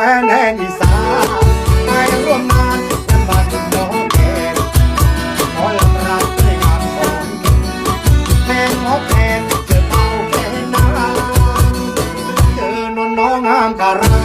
ว้นแดนอีสานไายร่วมงานกันมาจุดน้องแขกขอลำลาด้วยงานของแทนหอกแทนเจอเป่าแค่นางเจอนวลน้องงามการา